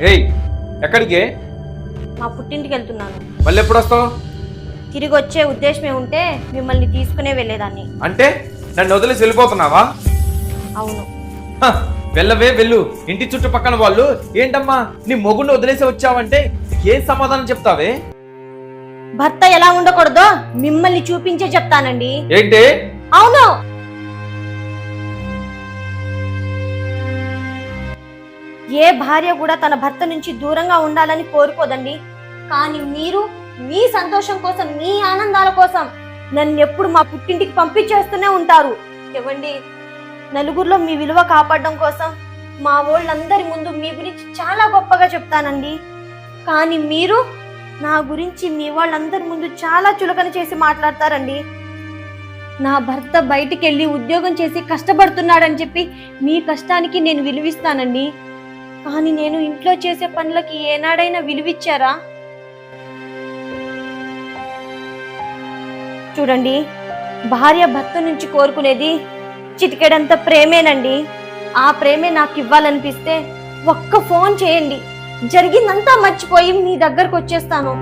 ఏయ్ ఎక్కడికి? మా పుట్టింటికి వెళ్తున్నాను. మళ్ళీ ఎప్పుడు వస్తావు? తిరిగి వచ్చే ఉద్దేశమే ఉంటే మిమ్మల్ని తీసుకునే వెళ్ళేదాన్ని. అంటే నన్ను వదిలేసి వెళ్ళిపోతున్నావా? అవును. హ, వెళ్ళవే వెళ్ళు. ఇంటి చుట్టుపక్కల వాళ్ళు ఏంటమ్మా నీ మొగుడిని వదిలేసి వచ్చావంటే ఏం సమాధానం చెప్తావే? భర్త ఎలా ఉండకూడదో మిమ్మల్ని చూపించే చెప్తానండి. ఏంటి? అవును. ఏ భార్య కూడా తన భర్త నుంచి దూరంగా ఉండాలని కోరుకోదండి. కానీ మీరు మీ సంతోషం కోసం మీ ఆనందాల కోసం నన్ను ఎప్పుడు మా పుట్టింటికి పంపించేస్తూనే ఉంటారు. ఇవ్వండి నలుగురిలో మీ విలువ కాపాడడం కోసం మా వాళ్ళందరి ముందు మీ గురించి చాలా గొప్పగా చెప్తానండి. కానీ మీరు నా గురించి మీ వాళ్ళందరి ముందు చాలా చులకన చేసి మాట్లాడతారండి. నా భర్త బయటికి వెళ్ళి ఉద్యోగం చేసి కష్టపడుతున్నాడని చెప్పి మీ కష్టానికి నేను విలువిస్తానండి. కానీ నేను ఇంట్లో చేసే పనులకి ఏనాడైనా విలువిచ్చారా? చూడండి భార్య భర్త నుంచి కోరుకునేది చిటికెడంత ప్రేమేనండి. ఆ ప్రేమే నాకు ఇవ్వాలనిపిస్తే ఒక్క ఫోన్ చేయండి. జరిగిందంతా మర్చిపోయి మీ దగ్గరకు వచ్చేస్తాను